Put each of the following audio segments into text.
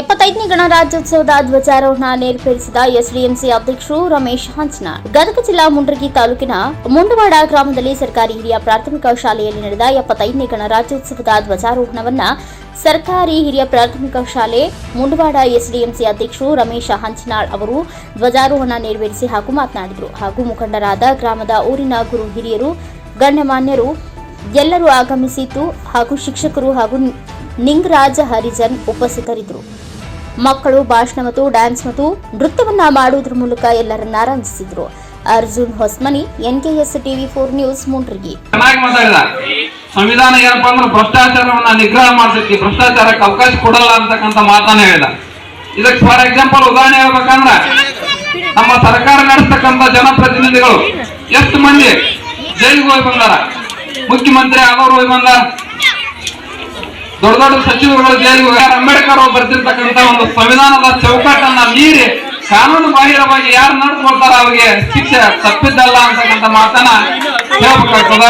ಎಪ್ಪತ್ತೈದನೇ ಗಣರಾಜ್ಯೋತ್ಸವದ ಧ್ವಜಾರೋಹಣ ನೆರವೇರಿಸಿದ ಎಸ್ಡಿಎಂಸಿ ಅಧ್ಯಕ್ಷರು ರಮೇಶ್ ಹಂಚನಾಳ್. ಗದಗ ಜಿಲ್ಲಾ ಮುಂಡ್ರಗಿ ತಾಲೂಕಿನ ಮುಂಡವಾಡ ಗ್ರಾಮದಲ್ಲಿ ಸರ್ಕಾರಿ ಹಿರಿಯ ಪ್ರಾಥಮಿಕ ಶಾಲೆಯಲ್ಲಿ ನಡೆದ ಎಪ್ಪತ್ತೈದನೇ ಗಣರಾಜ್ಯೋತ್ಸವದ ಧ್ವಜಾರೋಹಣವನ್ನ ಸರ್ಕಾರಿ ಹಿರಿಯ ಪ್ರಾಥಮಿಕ ಶಾಲೆ ಮುಂಡವಾಡ ಎಸ್ಡಿಎಂಸಿ ಅಧ್ಯಕ್ಷರು ರಮೇಶ ಹಂಚನಾಳ್ ಅವರು ಧ್ವಜಾರೋಹಣ ನೆರವೇರಿಸಿ ಹಾಗೂ ಮಾತನಾಡಿದರು. ಹಾಗೂ ಮುಖಂಡರಾದ ಗ್ರಾಮದ ಊರಿನ ಗುರು ಹಿರಿಯರು, ಗಣ್ಯಮಾನ್ಯರು ಎಲ್ಲರೂ ಆಗಮಿಸಿತು ಹಾಗೂ ಶಿಕ್ಷಕರು ಹಾಗೂ ನಿಂಗರಾಜ ಹರಿಜನ್ ಉಪಸ್ಥಿತರಿದ್ದರು. ಮಕ್ಕಳು, ಭಾಷಣ ಮತ್ತು ಡ್ಯಾನ್ಸ್ ಮತ್ತು ನೃತ್ಯವನ್ನ ಮಾಡುವುದರ ಮೂಲಕ ಎಲ್ಲರನ್ನ ರಂಜಿಸಿದ್ರು Arjun Hosmani, NKS TV four news, ಮುಂಡ್ರಿಗೆ. ಸಂವಿಧಾನ ಏನಪ್ಪಾ ಅಂದ್ರೆ ಭ್ರಷ್ಟಾಚಾರವನ್ನ ನಿಗ್ರಹ ಮಾಡ್ತೈತಿ ಭ್ರಷ್ಟಾಚಾರಕ್ಕೆ ಅವಕಾಶ ಕೊಡಲ್ಲ ಅಂತಕ್ಕಂಥ ಮಾತನ್ನ ಹೇಳಿದ. ಇದಕ್ಕೆ ಫಾರ್ ಎಕ್ಸಾಂಪಲ್ ಉದಾಹರಣೆ ಹೇಳ್ಬೇಕಂದ್ರ, ನಮ್ಮ ಸರ್ಕಾರ ನಡೆಸ್ತಕ್ಕಂಥ ಜನಪ್ರತಿನಿಧಿಗಳು ಎಷ್ಟು ಮಂದಿ? ಜೈಲಿಗೆ ಹೋಗಿ ಬಂದಾರ. ಮುಖ್ಯಮಂತ್ರಿ ಆದವ್ರು ಹೋಗಿ ಬಂದಾರ. ದೊಡ್ಡ ದೊಡ್ಡ ಸಚಿವರುಗಳು ಜೈಲಿಗೆ ಹೋಗ್ಯಾರ. ಅಂಬೇಡ್ಕರ್ ಅವರು ಬರ್ತಿರ್ತಕ್ಕಂಥ ಒಂದು ಸಂವಿಧಾನದ ಚೌಕಟ್ಟನ್ನ ಮೀರಿ ಕಾನೂನು ಬಾಹಿರವಾಗಿ ಯಾರು ನಡೆಸ್ಕೊಳ್ತಾರ ಅವ್ರಿಗೆ ಶಿಕ್ಷೆ ತಪ್ಪಿದ್ದಲ್ಲ ಅಂತಕ್ಕಂಥ ಮಾತನ್ನ ಹೇಳ್ಬೇಕಾಗ್ತದ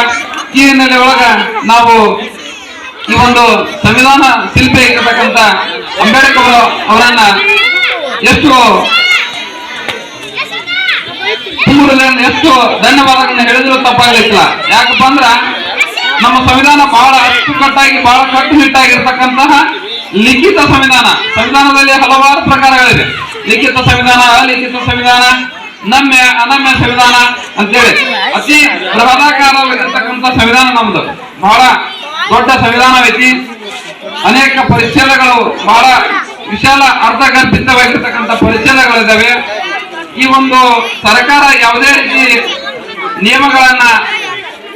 ಈ ಹಿನ್ನೆಲೆ ಒಳಗ ನಾವು ಈ ಒಂದು ಸಂವಿಧಾನ ಶಿಲ್ಪಿ ಇರತಕ್ಕಂಥ ಅಂಬೇಡ್ಕರ್ ಅವರನ್ನ ಎಷ್ಟು ಎಷ್ಟು ಧನ್ಯವಾದಗಳನ್ನ ಹೇಳಿದ್ರು ತಪ್ಪಾಗ್ಲಿಕ್ಕಿಲ್ಲ. ಯಾಕಪ್ಪ ಅಂದ್ರ ನಮ್ಮ ಸಂವಿಧಾನ ಬಹಳ ಅಚ್ಚುಕಟ್ಟಾಗಿ, ಬಹಳ ಕಟ್ಟುನಿಟ್ಟಾಗಿರ್ತಕ್ಕಂತಹ ಲಿಖಿತ ಸಂವಿಧಾನ. ಸಂವಿಧಾನದಲ್ಲಿ ಹಲವಾರು ಪ್ರಕಾರಗಳಿವೆ. ಲಿಖಿತ ಸಂವಿಧಾನ, ಅಲಿಖಿತ ಸಂವಿಧಾನ ನಮ್ಮ ಅನಮ್ಯ ಸಂವಿಧಾನ ಅಂತೇಳಿ. ಅತಿ ಬೃಹದಾಕಾರವಾಗಿರ್ತಕ್ಕಂಥ ಸಂವಿಧಾನ ನಮ್ದು. ಬಹಳ ದೊಡ್ಡ ಸಂವಿಧಾನವೈತಿ ಅನೇಕ ಪರಿಚಯಗಳು ಬಹಳ ವಿಶಾಲ ಅರ್ಥಗರ್ಭಿತವಾಗಿರ್ತಕ್ಕಂಥ ಪರಿಶೀಲಗಳಿದ್ದಾವೆ ಈ ಒಂದು ಸರ್ಕಾರ ಯಾವುದೇ ರೀತಿ ನಿಯಮಗಳನ್ನ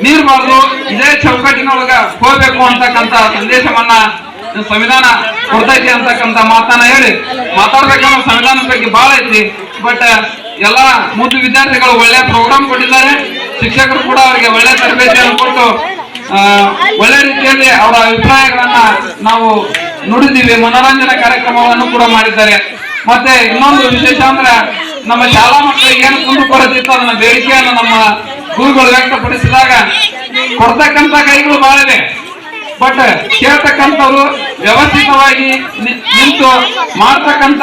ಮೀರಬಾರ್ದು ಇದೇ ಚೌಕಟ್ಟಿನೊಳಗ ಹೋಗ್ಬೇಕು ಅಂತಕ್ಕಂತ ಸಂದೇಶವನ್ನ ಸಂವಿಧಾನ ಕೊಡ್ತೈತಿ ಅಂತಕ್ಕಂತ ಮಾತನ್ನ ಹೇಳಿ. ಮಾತಾಡ್ಬೇಕನ್ನೋ ಸಂವಿಧಾನದ ಬಗ್ಗೆ ಬಹಳ ಐತಿ. ಬಟ್ ಎಲ್ಲಾ ಮುದ್ದು ವಿದ್ಯಾರ್ಥಿಗಳು ಒಳ್ಳೆ ಪ್ರೋಗ್ರಾಮ್ ಕೊಟ್ಟಿದ್ದಾರೆ. ಶಿಕ್ಷಕರು ಕೂಡ ಅವರಿಗೆ ಒಳ್ಳೆ ತರಬೇತಿಯನ್ನು ಕೊಟ್ಟು ಒಳ್ಳೆ ರೀತಿಯಲ್ಲಿ ಅವರ ಅಭಿಪ್ರಾಯಗಳನ್ನ ನಾವು ನುಡಿದೀವಿ. ಮನೋರಂಜನಾ ಕಾರ್ಯಕ್ರಮವನ್ನು ಕೂಡ ಮಾಡಿದ್ದಾರೆ. ಮತ್ತೆ ಇನ್ನೊಂದು ವಿಶೇಷ ಅಂದ್ರೆ ನಮ್ಮ ಶಾಲಾ ಮಕ್ಕಳಿಗೆ ಏನು ಕುಂದು ಕೊರತಿತ್ತು ಅದನ್ನ ಬೇಡಿಕೆಯನ್ನು ನಮ್ಮ ಗುರುಗಳು ವ್ಯಕ್ತಪಡಿಸಿದಾಗ ಕೊಡ್ತಕ್ಕಂತ ಕೈಗಳು ಬಹಳ ಬಟ್ ಕೇಳ್ತಕ್ಕಂಥವ್ರು ವ್ಯವಸ್ಥಿತವಾಗಿ ನಿಂತು ಮಾಡ್ತಕ್ಕಂತ